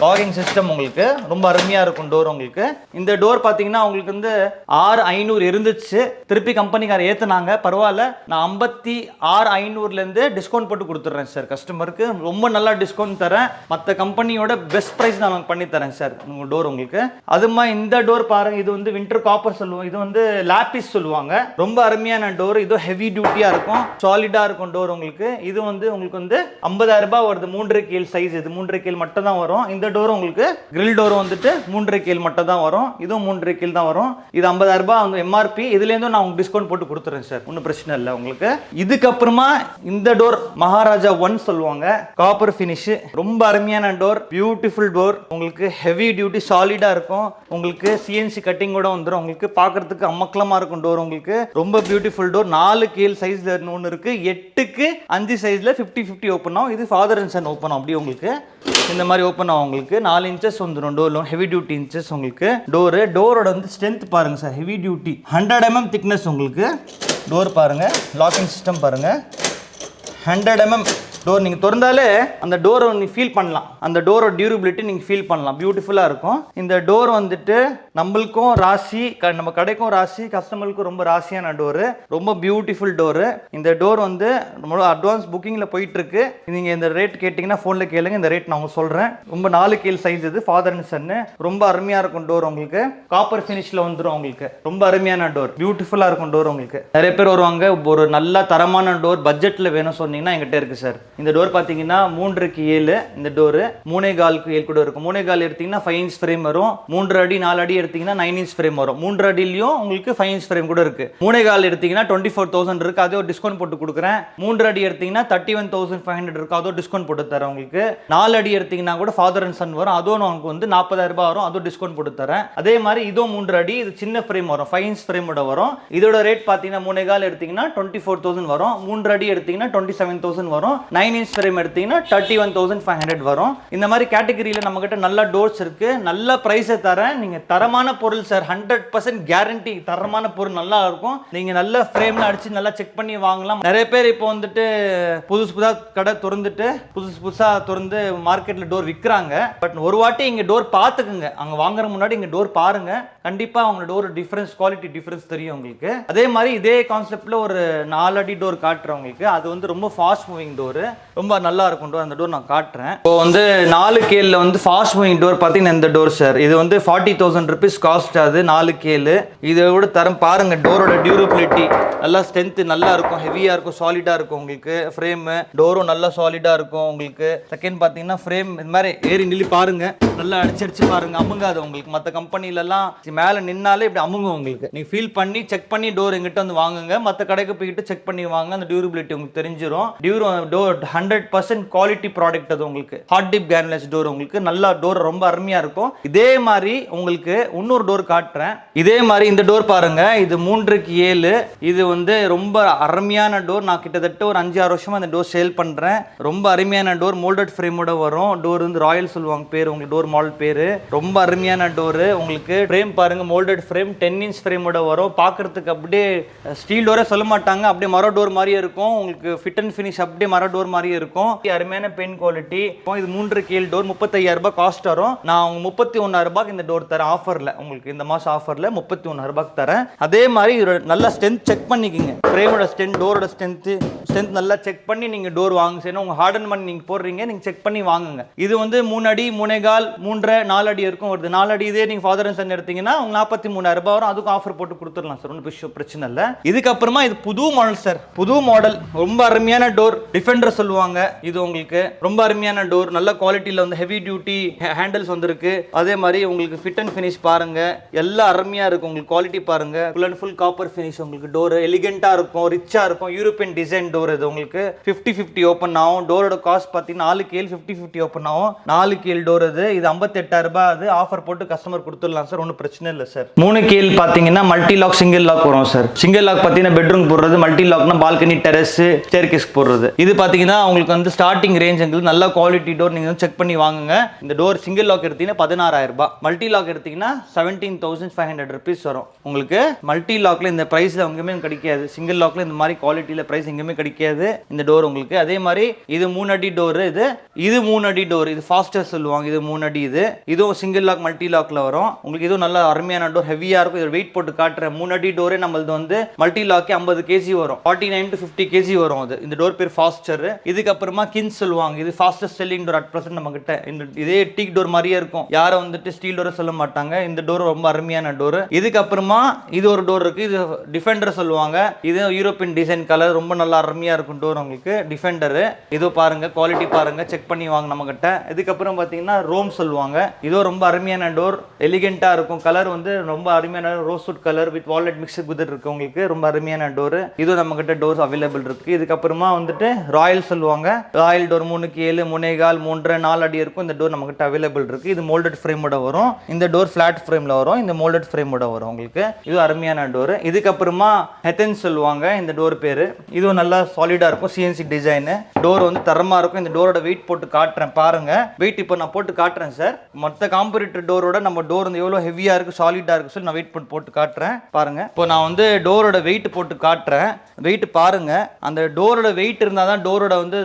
லாகிங் சிஸ்டம் உங்களுக்கு ரொம்ப அருமையாக இருக்கும் டோர் உங்களுக்கு. இந்த டோர் பார்த்தீங்கன்னா உங்களுக்கு வந்து ஆறு ஐநூறு இருந்துச்சு. திருப்பி கம்பெனிக்கார ஏற்றுனாங்க பரவாயில்ல. நான் ஐம்பத்தி ஆறு ஐநூறுலேருந்து டிஸ்கவுண்ட் போட்டு கொடுத்துட்றேன் சார் கஸ்டமருக்கு ரொம்ப நல்லா டிஸ்கவுண்ட் தரேன். மற்ற கம்பெனியோட பெஸ்ட் ப்ரைஸ் நான் பண்ணி தரேன் சார் உங்கள் டோர் உங்களுக்கு. அதுமா இந்த டோர் பாருங்க. இது வந்து வின்டர் காப்பர் சொல்லுவோம். இது வந்து லாப்பிஸ் சொல்லுவாங்க. ரொம்ப அருமையான டோர் இது ஹெவி டியூட்டியாக இருக்கும். சாலிடாக இருக்கும் டோர் உங்களுக்கு. இது வந்து உங்களுக்கு வந்து ஐம்பதாயிரம் ரூபாய் வருது. மூன்று கீழ் சைஸ் இது மூன்று கீழ் மட்டும் தான் வரும். இந்த இந்த டோரும் உங்களுக்கு கிரில் டோரும் வந்துட்டு மூன்றரை கீழ் மட்டும் தான் வரும். இதுவும் மூன்றரை கீழ் தான் வரும். இது ஐம்பதாயிரம் ரூபாய். வந்து எம்ஆர்பி இதுலேருந்தும் நான் உங்களுக்கு டிஸ்கவுண்ட் போட்டு கொடுத்துறேன் சார். ஒன்றும் பிரச்சனை இல்லை உங்களுக்கு. இதுக்கப்புறமா இந்த டோர் மகாராஜா ஒன் சொல்லுவாங்க. காப்பர் ஃபினிஷு ரொம்ப அருமையான டோர் பியூட்டிஃபுல் டோர் உங்களுக்கு ஹெவி டியூட்டி சாலிடாக இருக்கும். உங்களுக்கு சிஎன்சி கட்டிங் கூட வந்துடும் உங்களுக்கு பார்க்கறதுக்கு அமக்கலமாக இருக்கும் டோர் உங்களுக்கு. ரொம்ப பியூட்டிஃபுல் டோர் நாலு கீழ் சைஸில் ஒன்று இருக்கு. எட்டுக்கு அஞ்சு சைஸில் ஃபிஃப்டி ஃபிஃப்டி ஓப்பன் ஆகும். இது ஃபாதர் அண்ட் சன் ஓப்பன் ஆகும். அப்படி உங்களுக்கு இந்த மாதிரி ஓப்பன் ஆகும் உங்களுக்கு நாலு இன்ச்சஸ் வந்துடும் டோர்லும் ஹெவி டியூட்டி இன்ச்சஸ் உங்களுக்கு டோரு டோரோட வந்து ஸ்ட்ரென்த் பாருங்கள் sir heavy duty hundred mm thickness உங்களுக்கு டோர் பாருங்கள் லாக்கிங் சிஸ்டம் பாருங்கள் ஹண்ட்ரட் எம்எம் டோர் நீங்கள் திறந்தாலே அந்த டோரை நீங்கள் ஃபீல் பண்ணலாம். அந்த டோரோட டியூரபிலிட்டி நீங்கள் ஃபீல் பண்ணலாம். பியூட்டிஃபுல்லாக இருக்கும். இந்த டோர் வந்துட்டு நம்மளுக்கும் ராசி க- நம்ம கடைக்கும் ராசி கஸ்டமருக்கும் ரொம்ப ராசியான டோரு ரொம்ப பியூட்டிஃபுல் டோரு இந்த டோர் வந்து நம்மளோட அட்வான்ஸ் புக்கிங்கில் போயிட்டு இருக்கு நீங்கள் இந்த ரேட் கேட்டிங்கன்னா ஃபோனில் கேளுங்க. இந்த ரேட் நான் உங்களுக்கு சொல்கிறேன் ரொம்ப நாலு கீழ் சைஸ் இது. ஃபாதர் அண்ட் சன்னு ரொம்ப அருமையாக இருக்கும் டோர் உங்களுக்கு. காப்பர் ஃபினிஷில் வந்துடும் உங்களுக்கு. ரொம்ப அருமையான டோர் பியூட்டிஃபுல்லாக இருக்கும் டோர் உங்களுக்கு. நிறைய பேர் வருவாங்க. ஒரு நல்ல தரமான டோர் பட்ஜெட்டில் வேணும் சொன்னீங்கன்னா எங்கிட்ட இருக்கு சார் இந்த டோர் பார்த்தீங்கன்னா மூன்றுக்கு ஏழு இந்த டோரு மூணே காலுக்கு ஏழு கூட இருக்கும். மூணே கால் எடுத்தீங்கன்னா ஃபைவ் இன்ச் ஃப்ரேம் வரும். மூன்று அடி நாலு அடி எடுத்தீங்கன்னா நைன் இன்ச் ஃப்ரேம் வரும். மூன்று அடியிலையும் உங்களுக்கு ஃபைவ் இன்ச் ஃப்ரேம் கூட இருக்கு. மூணே கால் எடுத்தீங்கன்னா டுவெண்ட்டி ஃபோர் தௌசண்ட் இருக்கு. அதே ஒரு டிஸ்கவுண்ட் போட்டு கொடுக்குறேன். மூன்று அடி எடுத்தீங்கன்னா thirty one thousand five hundred இருக்கு. அதோ டிஸ்கவுண்ட் போட்டு தரேன் உங்களுக்கு. நாலு அடி எடுத்தீங்கன்னா கூட ஃபாதர் அண்ட் சன் வரும். அதுவும் உங்களுக்கு வந்து நாற்பதாயிரம் ரூபாய் வரும். அதுவும் டிஸ்கவுண்ட் போட்டு தரேன். அதே மாதிரி இதுவும் மூன்று அடி இது சின்ன ஃப்ரேம் வரும். ஃபைவ் இன்ச் ஃப்ரேமோட வரும். இதோட ரேட் பார்த்தீங்கன்னா மூணே கால் எடுத்தீங்கன்னா டுவெண்ட்டி ஃபோர் தௌசண்ட் வரும். மூன்று அடி எடுத்தீங்கன்னா டுவெண்ட்டி செவன் தௌசண்ட் வரும். நைன் இன்ச் ஃப்ரேம் எடுத்தீங்கன்னா thirty one thousand five hundred வரும். இந்த மாதிரி கேட்டகரியில் நம்மகிட்ட நல்ல டோர்ஸ் இருக்கு. நல்ல ப்ரைஸை தரேன். நீங்கள் தரமான பொருள் சார் ஹண்ட்ரட் பர்சன்ட் கேரண்டி தரமான பொருள் நல்லா இருக்கும். நீங்கள் நல்ல ஃப்ரேம்ல அடிச்சு நல்லா செக் பண்ணி வாங்கலாம். நிறைய பேர் இப்போ வந்துட்டு புதுசு புதுசாக கடை திறந்துட்டு புதுசு புதுசாக திறந்து மார்க்கெட்டில் டோர் விற்கிறாங்க பட் ஒரு வாட்டி இங்கே டோர் பார்த்துக்குங்க. அங்கே வாங்குற முன்னாடி இங்கே டோர் பாருங்க. கண்டிப்பாக அவங்க டோர் டிஃப்ரென்ஸ் குவாலிட்டி டிஃப்ரென்ஸ் தெரியும் உங்களுக்கு. அதே மாதிரி இதே கான்செப்ட்ல ஒரு நாலு அடி டோர் காட்டுறவங்களுக்கு அது வந்து ரொம்ப ஃபாஸ்ட் மூவிங் டோரு ரொம்ப நல்லா இருக்கும் டோர் அந்த டோர் நான் காட்டுறேன். இப்போ வந்து நாலு கேல்ல வந்து ஃபாஸ்ட் மூவிங் டோர் பார்த்தீங்கன்னா இந்த டோர் சார் இது வந்து ஃபார்ட்டி தௌசண்ட் ருபீஸ் காஸ்ட் ஆகுது நாலு கேலு இதை விட தரம் பாருங்கள் டோரோட டியூரபிலிட்டி நல்லா ஸ்ட்ரென்த்து நல்லா இருக்கும் ஹெவியாக இருக்கும் சாலிடாக இருக்கும் உங்களுக்கு. ஃப்ரேமு டோரும் நல்லா சாலிடாக இருக்கும் உங்களுக்கு. செகண்ட் பார்த்தீங்கன்னா ஃப்ரேம் இந்த மாதிரி ஏறி நில்லி பாருங்கள் நல்லா அடிச்சு அடிச்சு பாருங்கள் அமுங்காது உங்களுக்கு. மற்ற கம்பெனிலலாம் மேலே நின்னாலே இப்படி அமுங்கும் உங்களுக்கு. நீங்கள் ஃபீல் பண்ணி செக் பண்ணி டோர் எங்கிட்ட வந்து வாங்குங்க. மற்ற கடைக்கு போய்கிட்டு செக் பண்ணி வாங்க. அந்த டியூரபிலிட்டி உங்களுக்கு தெரிஞ்சிரும். Duro door hundred percent quality product அது உங்களுக்கு. ஹாட் டிப் கேர்லெஸ் டோர் உங்களுக்கு. நல்லா டோர் ரொம்ப அருமையாக இருக்கும். இதே மாதிரி உங்களுக்கு இன்னொரு டோர் காட்டுறேன். இதே மாதிரி இந்த டோர் பாருங்க. இது மூன்றுக்கு ஏழு. இது வந்து ரொம்ப அருமையான டோர் நான் கிட்டத்தட்ட ஒரு அஞ்சு ஆறு வருஷமாக இந்த டோர் சேல் பண்ணுறேன் ரொம்ப அருமையான டோர் மோல்டட் ஃப்ரேமோட வரும். டோர் வந்து ராயல் சொல்லுவாங்க பேர். உங்களுக்கு டோர் மால் பேர். ரொம்ப அருமையான டோர் உங்களுக்கு ஃப்ரேம் பாருங்க. மோல்டட் ஃப்ரேம் டென் இன்ச் ஃப்ரேமோட வரும். பார்க்குறதுக்கு அப்படியே ஸ்டீல் டோரே சொல்ல மாட்டாங்க. அப்படியே மர டோர் மாதிரியே இருக்கும். உங்களுக்கு ஃபிட் அண்ட் ஃபினிஷ் அப்படியே மர டோர் மாதிரியே இருக்கும். அருமையான பெயின் குவாலிட்டி இது மூன்று கீழ் டோர் முப்பத்தையாயிரம் ரூபாய் காஸ்ட் வரும் நான் அவங்க முப்பத்தி ஒன்னாயிரம் ரூபாய்க்கு இந்த டோர் தரேன். ஆஃபர்ல உங்களுக்கு இந்த மாசம் ஆஃபர்ல முப்பத்தி ஒன்னாயிரம் ரூபாய்க்கு தரேன். அதே மாதிரி இதோட நல்லா ஸ்ட்ரென்த் செக் பண்ணிக்கிங்க. ஃப்ரேமோட ஸ்ட்ரென்த் டோரோட ஸ்ட்ரென்த் ஸ்ட்ரென்த் நல்லா செக் பண்ணி நீங்க டோர் வாங்க செய்யணும். உங்க ஹார்டன் பண்ணி நீங்க போடுறீங்க நீங்க செக் பண்ணி வாங்குங்க. இது வந்து மூணு அடி மூணேகால் மூன்றரை நாலு அடி இருக்கும். வருது. நாலு அடி இதே நீங்க ஃபாதர் அண்ட் சன் எடுத்தீங்கன்னா உங்க நாற்பத்தி மூணாயிரம் ரூபாய் வரும். அதுக்கும் ஆஃபர் போட்டு கொடுத்துடலாம் சார் ஒன்றும் பிரச்சனை இல்லை. இதுக்கப்புறமா இது புது மாடல் சார் புது மாடல் ரொம்ப அருமையான டோர் டிஃபெண்டர் சொல்லுவாங்க. இது உங்களுக்கு ரொம்ப அருமையான டோர் நல்ல குவாலிட்டியில் வந்து ஹெவி டியூட்டி ஹேண்டில்ஸ் வந்திருக்கு. அதே மாதிரி உங்களுக்கு ஃபிட் அண்ட் ஃபினிஷ் பாருங்க. எல்லாம் அருமையா இருக்கும் உங்களுக்கு குவாலிட்டி பாருங்க. Full and full copper finish உங்களுக்கு டோர் எலிகென்ட்டா இருக்கும் ரிச்சா இருக்கும். யூரோப்பியன் டிசைன் டோர் இது உங்களுக்கு ஃபிஃப்டி ஃபிஃப்டி ஓப்பன் ஆகும். டோரோட காஸ்ட் பார்த்தீங்கன்னா நாலு கேள் ஃபிஃப்டி ஃபிஃப்டி ஓப்பன் ஆகும். நாலு கேள் டோர் இது. இது ஐம்பத்தெட்டாயிரம் ரூபாய் அது. ஆஃபர் போட்டு கஸ்டமர் கொடுத்துடலாம் சார் ஒன்றும் பிரச்சனை இல்லை சார் மூணு கேள் பார்த்தீங்கன்னா மல்டி லாக் சிங்கிள் லாக் வரும் சார் சிங்கிள் லாக் பார்த்தீங்கன்னா பெட்ரூம் போடுறது மல்டி லாக்னா பால்கனி டெரஸ் ஸ்டேர்கேஸ் போடுறது. இது பார்த்தீங்கன்னா உங்களுக்கு வந்து ஸ்டார்டிங் ரேஞ்சுங்கிறது நல்ல குவாலிட்டி டோர் நீங்கள் செக் பண்ணி வாங்குங்க. இந்த டோர் சிங்கிள் லாக் எடுத்தீங்கன்னா பதினாறாயிரம் ரூபாய். மல்டி லாக் எடுத்தீங்கன்னா seventeen thousand five hundred rupees வரும். உங்களுக்கு மல்டி லாக்ல இந்த ப்ரைஸில் எங்கேயுமே கிடைக்காது. சிங்கிள் லாக்ல இந்த மாதிரி குவாலிட்டியில் ப்ரைஸ் எங்கேயுமே கிடைக்காது. இந்த டோர் உங்களுக்கு. அதே மாதிரி இது மூணு அடி டோர் இது இது மூணு அடி டோர் இது ஃபாஸ்டர் சொல்லுவாங்க. இது மூணு அடி இது. இதுவும் சிங்கிள் லாக் மல்டி லாக்ல வரும். உங்களுக்கு இதுவும் நல்ல அருமையான டோர் ஹெவியா இருக்கும். இது வெயிட் போட்டு காட்டுறேன் மூணு அடி டோரே நம்மளது வந்து மல்டி லாக்கே ஐம்பது கேஜி வரும். Forty nine to fifty KG வரும் அது. இந்த டோர் பேர் ஃபாஸ்டர் இதுக்கப்புறமா கின்ஸ் சொல்லுவாங்க. இது fastest selling door at present நம்ம கிட்ட இந்த இதே டீக் டோர் மாதிரியே இருக்கும். யாரும் வந்துட்டு ஸ்டீல் டோரை சொல்ல மாட்டாங்க. இந்த டோர் ரொம்ப அருமையான டோர் இதுக்கப்புறமா இது ஒரு டோர் இருக்கு. இது டிஃபெண்டர் சொல்லுவாங்க. இது யூரோப்பியன் டிசைன் கலர் ரொம்ப நல்லா அருமையா இருக்கும் டோர் உங்களுக்கு. டிஃபெண்டர் இது பாருங்க. குவாலிட்டி பாருங்க. செக் பண்ணி வாங்க நம்ம கிட்ட இதுக்கப்புறம் பார்த்தீங்கன்னா ரோம் சொல்லுவாங்க. இதோ ரொம்ப அருமையான டோர் எலிகெண்ட்டாக இருக்கும். கலர் வந்து ரொம்ப அருமையான rosewood colour with walnut mix குதிர் இருக்கு உங்களுக்கு. ரொம்ப அருமையான டோர் இதுவும் நம்ம கிட்ட டோர்ஸ் அவைலபிள் இருக்கு. இதுக்கப்புறமா வந்துட்டு ராயல் சொல்லுவாங்க. ராயல் டோர் மூணுக்கு ஏழு முனைகால் மூன்றரை நாலு அடி இருக்கும். இந்த டோர் நம்ம கிட்ட அவைலபிள் இருக்கு. இது மோல்டட் ஃப்ரேமோட வரும். இந்த டோர் ஃப்ளாட் ஃப்ரேம்ல வரும். இந்த மோல்டட் ஃப்ரேமோட வரும் உங்களுக்கு. இது அருமையான டோர். இதுக்கப்புறமா ஹெத்தன் சொல்லுவாங்க. இந்த டோர் பேரு. இதுவும் நல்லா சாலிடா இருக்கும். சிஎன்சி டிசைனு டோர் வந்து தரமா இருக்கும். இந்த டோரோட வெயிட் போட்டு காட்டுறேன். பாருங்க. வெயிட் இப்போ நான் போட்டு காட்டுறேன் சார் மற்ற காம்பரேட்டர் டோரோட நம்ம டோர் வந்து எவ்வளோ ஹெவியா இருக்கு சாலிடா இருக்கு சொல்லி நான் வெயிட் போட்டு போட்டு காட்டுறேன். பாருங்க. இப்போ நான் வந்து டோரோட வெயிட் போட்டு காட்டுறேன். வெயிட் பாருங்க. அந்த டோரோட வெயிட் இருந்தால் தான் டோரோட டோரோட வந்து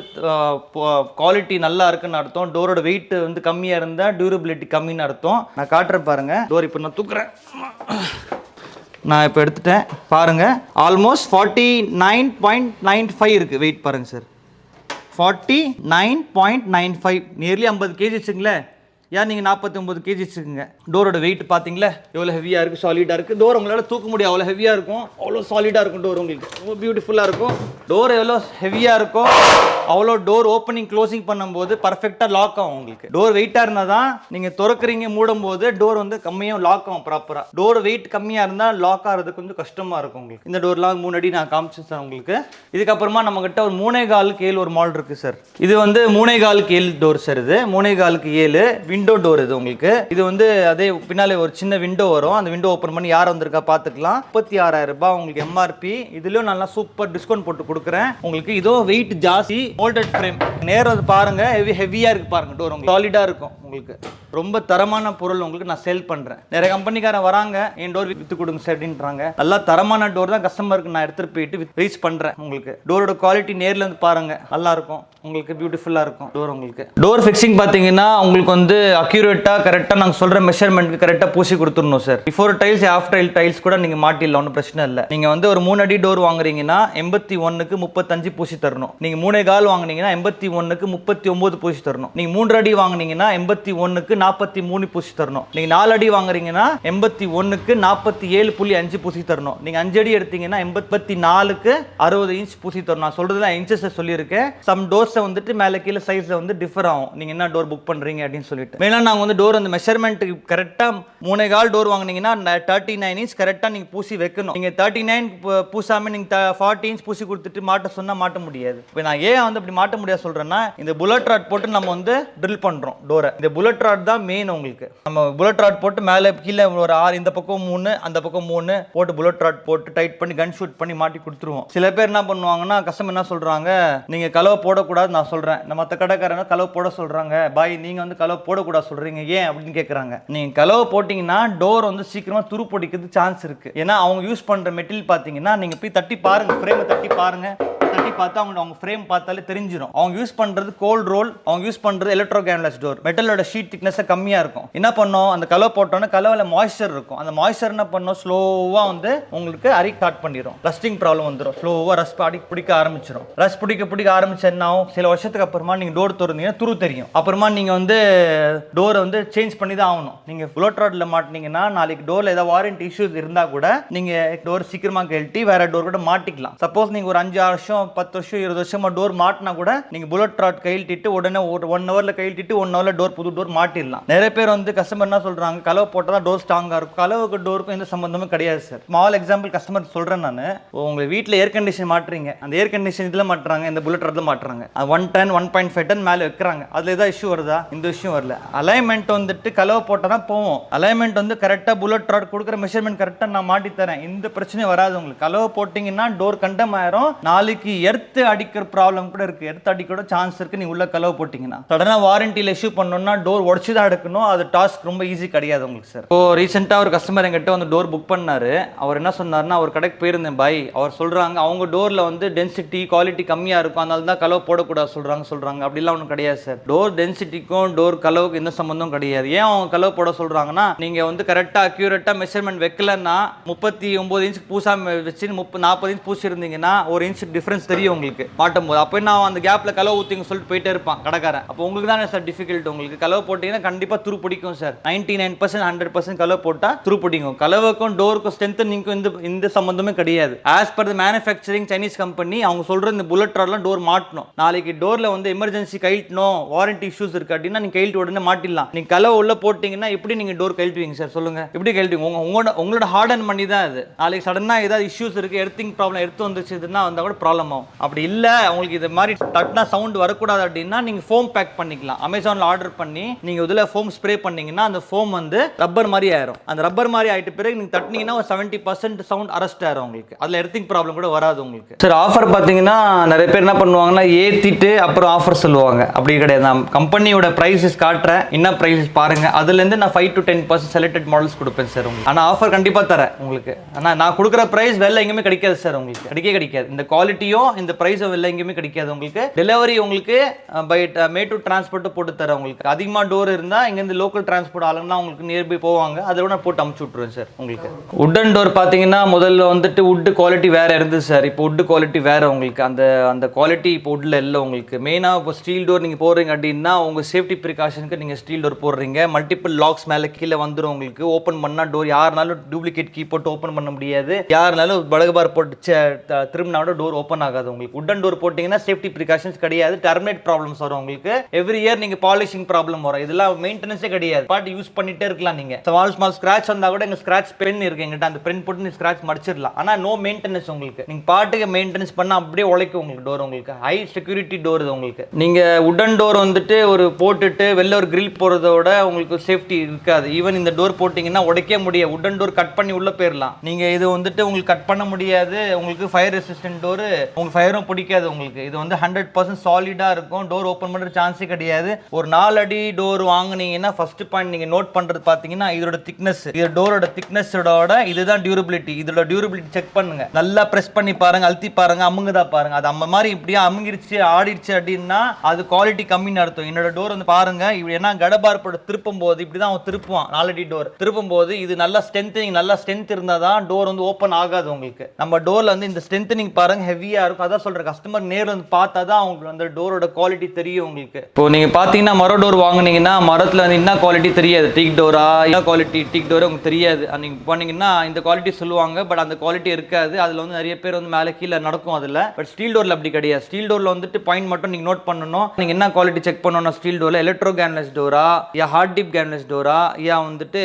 குவாலிட்டி நல்லா இருக்குன்னு அர்த்தம். டோரோட வெயிட் வந்து கம்மியாக இருந்தால் டியூரபிலிட்டி கம்மின்னு அர்த்தம். நான் காட்டுறேன் பாருங்க. டோர் இப்போ நான் தூக்குறேன். நான் இப்போ எடுத்துட்டேன். பாருங்க. Almost forty nine point nine five இருக்குது வெயிட் பாருங்க sir forty nine point nine five nearly ஐம்பது கேஜி வச்சுங்களேன். ஏன் நீங்கள் நாற்பத்தி ஒம்பது கேஜி வச்சுக்கோங்க டோரோட வெயிட் பார்த்தீங்களா எவ்வளோ ஹெவியாக இருக்குது சாலிடாக இருக்குது டோர் உங்களால் தூக்க முடியும் அவ்வளோ ஹெவியாக இருக்கும். அவ்வளோ சாலிடாக இருக்கும் டோர் உங்களுக்கு. ரொம்ப பியூட்டிஃபுல்லாக இருக்கும். டோர் எவ்வளோ ஹெவியாக இருக்கும் அவ்வளோ டோர் ஓப்பனிங் க்ளோசிங் பண்ணும்போது பர்ஃபெக்டாக லாக் ஆகும் உங்களுக்கு. டோர் வெயிட்டாக இருந்தால் தான் நீங்கள் திறக்கிறீங்க மூடும் போது டோர் வந்து கம்மியாக லாக் ஆகும் ப்ராப்பராக டோர் வெயிட் கம்மியாக இருந்தால் லாக் ஆகிறது கொஞ்சம் கஷ்டமாக இருக்கும் உங்களுக்கு. இந்த டோர்லாம் மூணு அடி நான் காமிச்சேன் சார் உங்களுக்கு. இதுக்கப்புறமா நம்மக்கிட்ட ஒரு மூணே காலுக்கு ஏழு ஒரு மால் இருக்குது சார் இது வந்து மூணே காலுக்கு ஏழு டோர் சார் இது. மூணே காலுக்கு ஏழு விண்டோ டோர் இது உங்களுக்கு. இது வந்து அதே பின்னாலே ஒரு சின்ன விண்டோ வரும். அந்த விண்டோ ஓப்பன் பண்ணி யார் வந்திருக்கா பார்த்துக்கலாம். முப்பத்தி ஆறாயிரம் ரூபாய் உங்களுக்கு எம்ஆர்பி இதுலயும் நல்லா சூப்பர் டிஸ்கவுண்ட் போட்டு கொடுக்குறேன். உங்களுக்கு இதுவும் வெயிட் ஜாஸ்தி மோல்டட் ஃப்ரேம் நேரம் பாருங்க. ஹெவி ஹெவியாக இருக்கு பாருங்க. டோர் உங்களுக்கு சாலிடா இருக்கும் உங்களுக்கு. ரொம்ப தரமான பொருள் உங்களுக்கு நான் சேல் பண்ணுறேன் நிறைய கம்பெனிக்காரன் வராங்க. என் டோர் வித்து கொடுங்க சார் அப்படின்றாங்க. நல்லா தரமான டோர் தான் கஸ்டமருக்கு நான் எடுத்துகிட்டு போயிட்டு ரீச் பண்ணுறேன் உங்களுக்கு. டோரோட குவாலிட்டி நேரில் வந்து பாருங்க. நல்லா இருக்கும். உங்களுக்கு பியூட்டிஃபுல்லாக இருக்கும். டோர் உங்களுக்கு. டோர் ஃபிக்ஸிங் பார்த்தீங்கன்னா உங்களுக்கு வந்து அக்யூரேட்டாக கரெக்டாக நாங்கள் சொல்கிற மெஷர்மெண்ட்டுக்கு கரெக்டாக பூசி கொடுத்துடணும் sir before tiles after tiles கூட நீங்கள் மாட்டிடல ஒன்றும் பிரச்சனை இல்லை. நீங்கள் வந்து ஒரு மூணு அடி டோர் வாங்குறீங்கன்னா எண்பத்தி ஒன்றுக்கு முப்பத்தஞ்சு பூசி தரணும். நீங்கள் மூணே கால் வாங்குனீங்கன்னா எண்பத்தி ஒன்றுக்கு முப்பத்தி ஒம்பது பூசி தரணும். நீங்கள் மூன்று அடி வாங்குனீங்கன்னா எண்பத்தி ஒன்றுக்கு நாற்பத்தி மூணு பூசி தரணும். நீங்கள் நாலு அடி வாங்குறீங்கன்னா எண்பத்தி ஒன்றுக்கு நாற்பத்தி ஏழு புள்ளி அஞ்சு பூசி தரணும். நீங்கள் அஞ்சு அடி எடுத்தீங்கன்னா எண்பத்தி நாலுக்கு அறுபது இன்ச் பூசி தரணும். நான் சொல்கிறதுலாம் இன்ச்சஸை சொல்லியிருக்கேன். சம் டோர்ஸை வந்துட்டு மேலே கீழே சைஸில் வந்து டிஃபர் ஆகும். நீங்கள் என்ன டோர் புக் பண்ணுறீங்க அப்படின்னு சொல்லிட்டு. மேலே நாங்கள் வந்து டோர் அந்த மெஷர்மெண்ட்டுக்கு கரெக்டாக மூணே கால் டோர் வாங்குனீங்கன்னா தேர்ட்டி நைன் இன்ச் கரெக்டாக நீங்கள் பூசி வைக்கணும். நீங்கள் தேர்ட்டி நைன் பூசாமல் நீங்கள் ஃபார்ட்டி இன்ச் பூசி கொடுத்துட்டு மாட்ட சொன்னால் மாட்ட முடியாது. இப்போ நான் ஏன் வந்து அப்படி மாட்ட முடியாது சொல்கிறேன்னா இந்த புல்லட் ராட் போட்டு நம்ம வந்து ட்ரில் பண்ணுறோம் டோரை இந்த புல்லட் ராட் தான் மெயின் உங்களுக்கு. நம்ம புல்லட் ராட் போட்டு மேலே கீழே ஒரு ஆறு இந்த பக்கம் மூணு அந்த பக்கம் மூணு போட்டு புல்லட் ராட் போட்டு டைட் பண்ணி கன் ஷூட் பண்ணி மாட்டி கொடுத்துருவோம். சில பேர் என்ன பண்ணுவாங்கன்னா கஸ்டமர் என்ன சொல்கிறாங்க நீங்கள் கலவை போடக்கூடாது நான் சொல்கிறேன் நம்ம மற்ற கடைக்காரங்க கலவை போட சொல்கிறாங்க பாய் நீங்கள் வந்து கலவை போட போடக்கூடாது சொல்கிறீங்க ஏன்? அப்படின்னு கேட்குறாங்க நீங்கள் கலவை போட்டிங்கன்னா டோர் வந்து சீக்கிரமாக துரு பிடிக்கிறது சான்ஸ் இருக்குது ஏன்னா அவங்க யூஸ் பண்ணுற மெட்டீரியல் பார்த்தீங்கன்னா நீங்கள் போய் தட்டி பாருங்கள் ஃப்ரேமை தட்டி பாருங்கள் தட்டி பார்த்தா அவங்க அவங்க ஃப்ரேம் பார்த்தாலே தெரிஞ்சிடும் அவங்க யூஸ் பண்ணுறது கோல்ட் ரோல் அவங்க யூஸ் பண்ணுறது எலக்ட்ரோ கேன்லஸ் டோர் மெட்டலோட ஷீட் திக்னஸ் கம்மியாக இருக்கும். என்ன பண்ணோம்? அந்த கலவை போட்டோன்னா கலவையில் மாய்ஸ்சர் இருக்கும். அந்த மாய்ஸ்சர் என்ன பண்ணோம்? ஸ்லோவாக வந்து உங்களுக்கு அரி ஸ்டார்ட் பண்ணிடும் ரஸ்டிங் ப்ராப்ளம் வந்துடும் ஸ்லோவாக ரஸ் அடி பிடிக்க ஆரம்பிச்சிடும் ரஸ் பிடிக்க பிடிக்க ஆரம்பிச்சு என்ன ஆகும்? சில வருஷத்துக்கு அப்புறமா நீங்கள் டோர் திறந்தீங்கன்னா துரு தெரியும். அப்புறமா நீங்கள் வந்து டோரை வந்து சேஞ்ச் பண்ணி தான் ஆகணும். நீங்க புலோட் ராட்ல மாட்டினீங்கன்னா நாளைக்கு டோர்ல ஏதாவது வாரண்ட் இஷ்யூஸ் இருந்தா கூட நீங்க டோர் சீக்கிரமா கழட்டி வேற டோர் கூட மாட்டிக்கலாம். சப்போஸ் நீங்க ஒரு அஞ்சு ஆறு வருஷம் பத்து வருஷம் இருபது வருஷமா டோர் மாட்டினா கூட நீங்க புல்லட் ராட் கழட்டிட்டு உடனே ஒரு ஒன் ஹவர்ல கழட்டிட்டு ஒன் ஹவர்ல டோர் புது டோர் மாட்டிடலாம். நிறைய பேர் வந்து கஸ்டமர் என்ன சொல்றாங்க? கலவை போட்டால் தான் டோர் ஸ்ட்ராங்கா இருக்கும். கலவுக்கு டோருக்கும் எந்த சம்பந்தமும் கிடையாது சார் ஸ்மால் எக்ஸாம்பிள் கஸ்டமர் சொல்றேன் நான். உங்க வீட்டில் ஏர் கண்டிஷன் மாட்டுறீங்க. அந்த ஏர் கண்டிஷன் இதுல மாட்டுறாங்க இந்த புல்லட் ராட்ல மாட்டுறாங்க. One ton one point five ton மேலே வைக்கிறாங்க. அதுல ஏதாவது இஷ்யூ வருதா? இந்த இஷ்யூ வரல. அலைன்மெண்ட் வந்துட்டு கலவை போட்டால் போவோம். அலைன்மெண்ட் வந்து கரெக்டாக புல்லட் ராட் கொடுக்குற மெஷர்மெண்ட் கரெக்டாக நான் மாட்டி தரேன். இந்த பிரச்சனையும் வராது உங்களுக்கு. கலவை போட்டிங்கன்னா டோர் கண்டம் ஆயிரும். நாளைக்கு எர்த்து அடிக்கிற ப்ராப்ளம் கூட இருக்குது எர்த்து அடிக்கூட சான்ஸ் இருக்குது நீ உள்ள கலவை போட்டிங்கன்னா. சடனாக வாரண்டியில் இஷ்யூ பண்ணணும்னா டோர் உடச்சி தான் எடுக்கணும். அது டாஸ்க் ரொம்ப ஈஸி கிடையாது உங்களுக்கு சார் இப்போ ரீசெண்டாக ஒரு கஸ்டமர் எங்கிட்ட வந்து டோர் புக் பண்ணாரு. அவர் என்ன சொன்னார்னா அவர் கடைக்கு போயிருந்தேன் பாய் அவர் சொல்கிறாங்க அவங்க டோரில் வந்து டென்சிட்டி குவாலிட்டி கம்மியாக இருக்கும். அதனால தான் கலவை போடக்கூடாது சொல்கிறாங்க சொல்கிறாங்க அப்படிலாம் ஒன்றும் கிடையாது சார் டோர் டென்சிட்டிக்கும் டோர் கலவு கலவுக்கு எந்த சம்பந்தம் கிடையாது. ஏன் அவங்க கலவு போட சொல்றாங்கன்னா நீங்க வந்து கரெக்டா அக்யூரேட்டா மெஷர்மெண்ட் வைக்கலன்னா முப்பத்தி ஒன்பது இன்ச் பூசா வச்சு முப்பது நாற்பது இன்ச் பூசி இருந்தீங்கன்னா ஒரு இன்ச் டிஃபரன்ஸ் தெரியும் உங்களுக்கு மாட்டும் போது அப்போ நான் அந்த கேப்ல கலவு ஊத்திங்க சொல்லிட்டு போயிட்டே இருப்பான் கடைக்காரன். அப்போ உங்களுக்கு தானே சார் டிஃபிகல்ட் உங்களுக்கு? கலவு போட்டீங்கன்னா கண்டிப்பா துரு பிடிக்கும் sir ninety nine percent hundred percent கலவு போட்டா துரு பிடிக்கும் கலவுக்கும் டோருக்கும் ஸ்ட்ரென்த்தனிங்க்கும் இந்த இந்த சம்பந்தமே கிடையாது. As per the manufacturing Chinese company அவங்க சொல்ற இந்த புல்லட் ராட்லாம் டோர் மாட்டணும். நாளைக்கு டோர்ல வந்து எமர்ஜென்சி கழட்டணும் வாரண்டி இஷ்யூஸ் இருக்கு அப்படின்னா நீங்க கழட்டி உடனே மாட்டிடலாம். நீங்க கலவை உள்ள போட்டீங்கன்னா எப்படி நீங்க டோர் கழட்டுவீங்க சார் சொல்லுங்க. எப்படி கழட்டுவீங்க? உங்க உங்களோட உங்களோட ஹார்டன் பண்ணி தான் அது. நாளைக்கு சடனா ஏதாவது இஷ்யூஸ் இருக்கு எர்த்திங் ப்ராப்ளம் எடுத்து வந்துச்சுன்னா வந்தா கூட ப்ராப்ளம் ஆகும். அப்படி இல்ல உங்களுக்கு இது மாதிரி தட்டினா சவுண்ட் வரக்கூடாது அப்படின்னா நீங்க ஃபோம் பேக் பண்ணிக்கலாம். அமேசான்ல ஆர்டர் பண்ணி நீங்க இதுல ஃபோம் ஸ்ப்ரே பண்ணீங்கன்னா அந்த ஃபோம் வந்து ரப்பர் மாதிரி ஆயிரும். அந்த ரப்பர் மாதிரி ஆயிட்ட பிறகு நீங்க தட்டினீங்கன்னா ஒரு செவன்ட்டி பர்சன்ட் சவுண்ட் அரெஸ்ட் ஆயிரும் உங்களுக்கு. அதுல எர்த்திங் ப்ராப்ளம் கூட வராது உங்களுக்கு. சார் ஆஃபர் பாத்தீங்கன்னா நிறைய பேர் என்ன பண்ணுவாங்கன்னா ஏத்திட்டு அப்புறம் ஆஃபர் சொல்லுவாங்க. அப்படி கிடையாது. கம்பெனியோட பிரைஸஸ் ப்ரைஸஸ் காட்டுறேன் என்ன ப்ரைஸ் பாருங்க. அதுலேருந்து நான் five to ten percent selected models கொடுப்பேன் சார் உங்களுக்கு. ஆனால் ஆஃபர் கண்டிப்பாக தரேன் உங்களுக்கு. ஆனால் நான் கொடுக்குற ப்ரைஸ் வெளில எங்கேயுமே கிடைக்காது சார் உங்களுக்கு. கிடைக்கவே கிடைக்காது. இந்த குவாலிட்டியும் இந்த ப்ரைஸும் வெளில எங்கேயுமே கிடைக்காது உங்களுக்கு. டெலிவரி உங்களுக்கு பை மே டு டிரான்ஸ்போர்ட்டு போட்டு தரேன் உங்களுக்கு. அதிகமாக டோர் இருந்தால் இங்கேருந்து லோக்கல் டிரான்ஸ்போர்ட் ஆளுங்கன்னா உங்களுக்கு நியர்பை போவாங்க. அதை நான் போட்டு அமுச்சு விட்ருவேன் சார் உங்களுக்கு. உட்டன் டோர் பார்த்தீங்கன்னா முதல்ல வந்துட்டு வுட்டு குவாலிட்டி வேறு இருந்தது சார் இப்போ உட்டு குவாலிட்டி வேற உங்களுக்கு. அந்த அந்த குவாலிட்டி இப்போ உட்டில் இல்லை உங்களுக்கு. மெயினாக இப்போ ஸ்டீல் டோர் நீங்கள் போகிறீங்க அப்படின்னா உங்கள் சேஃப்டி ப்ரிகாஷனுக்கு நீங்கள் ஸ்டீல் டோர் போடுறீங்க மல்டிபிள் லாக்ஸ் மேலே கீழே வந்துடும் உங்களுக்கு. ஓப்பன் பண்ணால் டோர் யாருனாலும் டூப்ளிகேட் கீ போட்டு ஓப்பன் பண்ண முடியாது. யாருனாலும் பலகபார் போட்டு திரும்பினா கூட டோர் ஓப்பன் ஆகாது உங்களுக்கு. உட்டன் டோர் போட்டிங்கன்னா சேஃப்டி ப்ரிகாஷன்ஸ் கிடையாது. டெர்மினேட் ப்ராப்ளம்ஸ் வரும் உங்களுக்கு. எவ்ரி இயர் நீங்கள் பாலிஷிங் ப்ராப்ளம் வரும். இதெல்லாம் மெயின்டெனன்ஸே கிடையாது. பாட்டு யூஸ் பண்ணிட்டே இருக்கலாம் நீங்கள் ஸ்மால் ஸ்மால் ஸ்க்ராச் வந்தால் கூட எங்கள் ஸ்க்ராச் பென் இருக்கு. எங்கிட்ட அந்த பென் போட்டு நீங்கள் ஸ்க்ராச் மடிச்சிடலாம். ஆனால் நோ மெயின்டெனன்ஸ் உங்களுக்கு. நீங்கள் பாட்டுக்கு மெயின்டெனன்ஸ் பண்ணால் அப்படியே உழைக்கும் உங்களுக்கு டோர் உங்களுக்கு. ஹை செக்யூரிட்டி டோர் இது உங்களுக்கு. நீங்கள் உடன் டோர் வந்துட்டு ஒரு போட்டுட்டு வெளில ஒரு grill போடுறதோட உங்களுக்கு சேஃப்டி இருக்காது. ஈவன் இந்த டோர் போட்டிங்கன்னா உடைக்க முடியாது. உடன் டோர் கட் பண்ணி உள்ளே போயிடலாம் நீங்கள் இது வந்துட்டு உங்களுக்கு கட் பண்ண முடியாது. உங்களுக்கு ஃபயர் ரெசிஸ்டன்ட் டோர் உங்களுக்கு ஃபயரும் பிடிக்காது உங்களுக்கு. இது வந்து ஹண்ட்ரட் பர்சன்ட் சாலிடாக இருக்கும். டோர் ஓப்பன் பண்ணுற சான்ஸே கிடையாது. ஒரு நாலு அடி டோர் வாங்கினீங்கன்னா ஃபர்ஸ்ட் பாயிண்ட் நீங்கள் நோட் பண்ணுறது பார்த்தீங்கன்னா இதோட திக்னஸ் இது டோரோட திக்னஸோட இதுதான் டியூரபிலிட்டி இதோட டியூரபிலிட்டி செக் பண்ணுங்க. நல்லா ப்ரெஸ் பண்ணி பாருங்க. அழுத்தி பாருங்க. அமுங்குதா பாருங்க. அது அந்த மாதிரி இப்படியே அமுங்கிருச்சு ஆடிடுச்சு அப்படின்னா அது குவாலிட்டி கம்மின்னு அர்த்தம் என்னோட டோர் வந்து பாருங்க. இப்படி ஏன்னா கடபார்ப்போட திருப்பும் போது இப்படி தான் அவன் திருப்புவான் நாலடி டோர் திருப்பும் போது இது நல்லா ஸ்ட்ரென்த்தனிங் நல்லா ஸ்ட்ரென்த் இருந்தால் தான் டோர் வந்து ஓப்பன் ஆகாது உங்களுக்கு. நம்ம டோர்ல வந்து இந்த ஸ்ட்ரென்த்தனிங் பாருங்க ஹெவியா இருக்கும். அதான் சொல்ற கஸ்டமர் நேர்ல வந்து பார்த்தா தான் அவங்களுக்கு அந்த டோரோட குவாலிட்டி தெரியும் உங்களுக்கு. இப்போ நீங்க பாத்தீங்கன்னா மர டோர் வாங்குனீங்கன்னா மரத்துல வந்து என்ன குவாலிட்டி தெரியாது. டீக் டோரா என்ன குவாலிட்டி டீக் டோர் உங்களுக்கு தெரியாது. அது நீங்க போனீங்கன்னா இந்த குவாலிட்டி சொல்லுவாங்க பட் அந்த குவாலிட்டி இருக்காது. அதுல வந்து நிறைய பேர் வந்து மேலே கீழே நடக்கும் அதுல. பட் ஸ்டீல் டோர்ல அப்படி கிடையாது. ஸ்டீல் டோர்ல வந்துட்டு பாயிண்ட் மட்டும் நீங்க நோட் பண்ணணும். நீங்க என்ன குவாலிட்டி செக் பண்ணணும் ஸ்டீல் டோர்ல எலக்ட்ரோ கேன்லெஸ் டோரா யா ஹார்ட் டிப் கேன்லெஸ் டோரா யா வந்துட்டு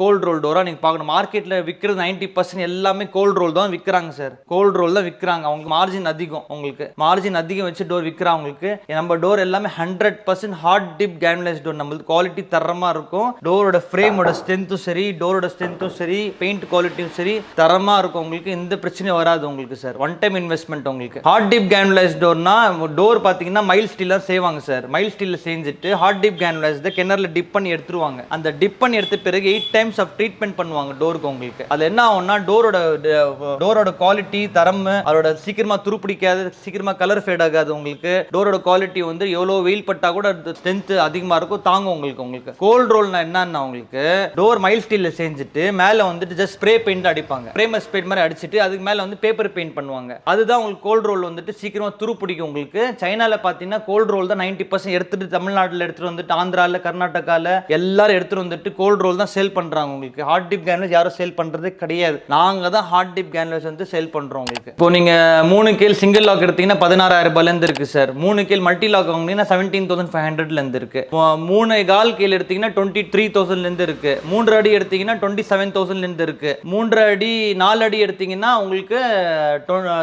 கோல்ட் ரோல் டோரா நீங்க பார்க்கணும். மார்க்கெட்ல விற்கிறது நைன்டி பர்சன்ட் எல்லாமே கோல்ட் ரோல் தான் விற்கிறாங்க சார் கோல்ட் ரோல் தான் விற்கிறாங்க அவங்களுக்கு மார்ஜின் அதிகம் உங்களுக்கு. மார்ஜின் அதிகம் வச்சு டோர் விற்கிறவங்களுக்கு நம்ம டோர் எல்லாமே ஹண்ட்ரட் பர்சன்ட் ஹார்ட் டிப் கேன்லெஸ் டோர் நம்மளுக்கு குவாலிட்டி தரமா இருக்கும். டோரோட ஃப்ரேமோட ஸ்ட்ரென்த்தும் சரி டோரோட ஸ்ட்ரென்த்தும் சரி பெயிண்ட் குவாலிட்டியும் சரி தரமா இருக்கும். உங்களுக்கு எந்த பிரச்சனையும் வராது உங்களுக்கு சார் ஒன் டைம் இன்வெஸ்ட்மெண்ட் உங்களுக்கு. ஹார்ட் டிப் கேன்லைஸ் டோர்னா டோர் பார்த்தீங்கன்னா மைல் ஸ்டீலர் செய்வாங்க சார் மைல் ஸ்டீலில் செஞ்சுட்டு ஹார்ட் டிப் கேன்லைஸ் கிணறுல டிப் பண்ணி எடுத்துருவாங்க. அந்த டிப் பண்ணி எடுத்த பிறகு எயிட் டைம்ஸ் ஆஃப் ட்ரீட்மெண்ட் பண்ணுவாங்க டோருக்கு உங்களுக்கு. அது என்ன ஆகும்னா டோரோட டோரோட குவாலிட்டி தரம் அதோட சீக்கிரமா துருப்பிடிக்காது சீக்கிரமா கலர் ஃபேட் ஆகாது உங்களுக்கு. டோரோட குவாலிட்டி வந்து எவ்வளோ வெயில் பட்டா கூட ஸ்ட்ரென்த் அதிகமாக இருக்கும் தாங்கும் உங்களுக்கு உங்களுக்கு. கோல்ட் ரோல்னா என்னன்னா உங்களுக்கு டோர் மைல் ஸ்டீலில் செஞ்சுட்டு மேலே வந்துட்டு ஜஸ்ட் ஸ்ப்ரே பெயிண்ட் அடிப்பாங்க. பிரேமஸ் பெயிண்ட் மாதிரி அடிச்சுட்டு அதுக்கு மேலே வந்து பேப்பர் பெயிண்ட் பண்ணுவாங்க. அதுதான் உங்களுக்கு கோல்ட் ரோல் வந்துட்டு சீக்கிரமா துரு பிடிக்கும் உங்களுக்கு. சைனாவில் பார்த்தீங்கன்னா கோல்ட் ரோல் தான் நைன்டி பர்சன்ட் எடுத்துட்டு தமிழ்நாட்டில் எடுத்துட்டு வந்துட்டு ஆந்திராவில் கர்நாடகாவில் எல்லாரும் எடுத்துட்டு வந்துட்டு கோல்ட் ரோல் தான் சேல் பண்ணுறாங்க உங்களுக்கு. ஹார்ட் டிப் கேன்வஸ் யாரும் சேல் பண்றதே கிடையாது. நாங்கள் தான் ஹார்ட் டிப் கேன்வஸ் வந்து சேல் பண்ணுறோம் உங்களுக்கு. இப்போ நீங்கள் மூணு கேள் சிங்கிள் லாக் எடுத்தீங்கன்னா பதினாறாயிரம் ரூபாயிலேருந்து இருக்குது சார் மூணு கேள் மல்டி லாக் வாங்கினீங்கன்னா செவன்டீன் தௌசண்ட் ஃபைவ் ஹண்ட்ரட்லேருந்து இருக்குது இருக்கு. மூணு கால் கேள் எடுத்தீங்கன்னா டுவெண்ட்டி த்ரீ தௌசண்ட்லேருந்து இருக்குது இருக்கு. மூன்று அடி எடுத்தீங்கன்னா டுவெண்ட்டி செவன் தௌசண்ட்லேருந்து இருக்குது மூன்று அடி நாலு அடி எடுத்தீங்கன்னா உங்களுக்கு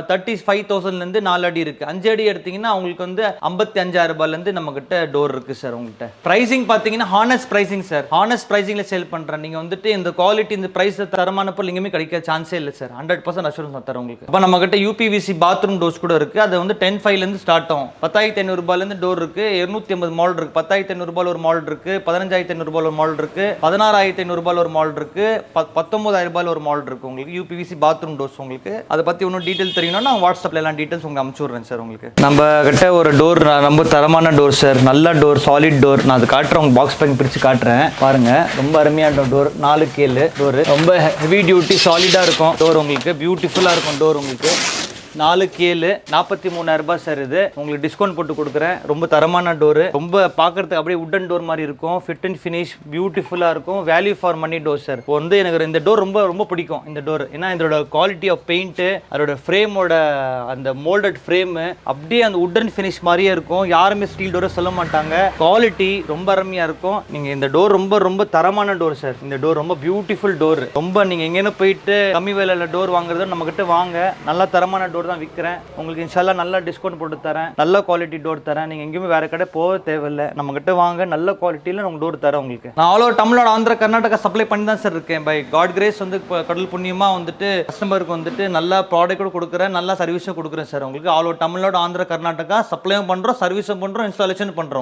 தேர்ட்டி ஃபைவ் தௌசண்ட்லேருந்து நாலு அடி இருக்குது அஞ்சு அடி எடுத்தீங்கன்னா உங்களுக்கு வந்து ஐம்பத்தி அஞ்சாயிரம் ரூபாயிலேருந்து நம்மக்கிட்ட டோர் இருக்குது சார் உங்கள்கிட்ட. ப்ரைஸிங் பார்த்தீங்கன்னா ஹானஸ்ட் ப்ரைஸிங் சார் ஹானஸ்ட் ப்ரைஸிங்கில் சேல் பண்ணுறேன் நீங்கள் வந்துட்டு இந்த குவாலிட்டி இந்த ப்ரைஸ் தரமான பொருள் எங்கேயுமே கிடைக்க சான்ஸே இல்லை சார் ஹண்ட்ரட் பர்சன்ட் அஷூரன்ஸ் தரேன் உங்களுக்கு. இப்போ நம்மகிட்ட யூபிவிசி பாத்ரூம் டோர்ஸ் கூட இருக்குது அது வந்து டென் ஃபைவ்லேருந்து ஸ்டார்ட் ஆகும். பத்தாயிரத்தி ஐநூறுபாலேருந்து டோர் இருக்குது இரநூத்தி ஐம்பது மால் இருக்குது பத்தாயிரத்தி ஐநூறு ஒரு மாடல் இருக்குது பதினஞ்சாயிரத்தி ஐநூறு ஒரு மால் இருக்குது பதினாறாயிரத்தி ஐநூறு ஒரு மால் இருக்குது ப- ரூபாயில் ஒரு மாடல் இருக்குது உங்களுக்கு. யூபிவிசி பாத்ரூம் டோர்ஸ் உங்களுக்கு. அதை பற்றி இன்னும் டீட்டெயில் தெரியணும்னா நான் வாட்ஸ்அப்பில் எல்லாம் டீட்டெயில்ஸ் உங்களுக்கு அனுப்பிச்சு விட்றேன் சார் உங்களுக்கு. நம்ம கிட்ட ஒரு டோர் ரொம்ப தரமான டோர் சார் நல்ல டோர் சாலிட் டோர் நான் அது காட்டுறேன் பாக்ஸ் பண்ணி பிரிச்சு காட்டுறேன். பாருங்க ரொம்ப அருமையான டோர் நாலு கேளு டோர் ரொம்ப ஹெவி டியூட்டி சாலிடா இருக்கும். டோர் உங்களுக்கு பியூட்டிஃபுல்லா இருக்கும் டோர் உங்களுக்கு. நாலு ஏழு நாற்பத்தி மூணாயிரம் ரூபாய் சார் இது. உங்களுக்கு டிஸ்கவுண்ட் போட்டு கொடுக்குறேன். ரொம்ப தரமான டோரு ரொம்ப பார்க்கறதுக்கு அப்படியே உட்டன் டோர் மாதிரி இருக்கும். ஃபிட் அண்ட் ஃபினிஷ் பியூட்டிஃபுல்லாக இருக்கும். Value for money door sir. இப்போ வந்து எனக்கு இந்த டோர் ரொம்ப ரொம்ப பிடிக்கும் இந்த டோர் ஏன்னா இதோட குவாலிட்டி ஆஃப் பெயிண்ட்டு அதோட ஃப்ரேமோட அந்த மோல்டட் ஃப்ரேமு அப்படியே அந்த உட்டன் ஃபினிஷ் மாதிரியே இருக்கும். யாருமே ஸ்டீல் டோரை சொல்ல மாட்டாங்க. குவாலிட்டி ரொம்ப அருமையாக இருக்கும். நீங்கள் இந்த டோர் ரொம்ப ரொம்ப தரமான டோர் சார். இந்த டோர் ரொம்ப பியூட்டிஃபுல் டோர் ரொம்ப நீங்கள் எங்கேன்னு போயிட்டு கம்மி விலையில் டோர் வாங்குறதோ நம்மக்கிட்ட வாங்க. நல்ல தரமான டோர் தான் விற்கிறேன் உங்களுக்கு இன்ஷால்லாம் நல்ல டிஸ்கவுண்ட் போட்டு தரேன். நல்ல குவாலிட்டி டோர் தரேன். நீங்கள் எங்கேயுமே வேறு கடை போக தேவையில்லை. நம்ம கிட்ட வாங்க நல்ல குவாலிட்டியில் உங்களுக்கு டோர் தரேன் உங்களுக்கு. நான் all over Tamil Nadu Andhra Karnataka supply பண்ணி தான் சார் இருக்கேன். பை காட் கிரேஸ் வந்து இப்போ கடல் புண்ணியமாக வந்துட்டு கஸ்டமருக்கு வந்துட்டு நல்ல ப்ராடக்ட்டும் கொடுக்குறேன். நல்ல சர்வீஸும் கொடுக்குறேன் சார் உங்களுக்கு ஆல் ஓவர் தமிழ்நாடு ஆந்திரா கர்நாடகா சப்ளையும் பண்ணுறோம் சர்வீஸும் பண்ணுறோம் இன்ஸ்டாலேஷன் பண்ணுறோம்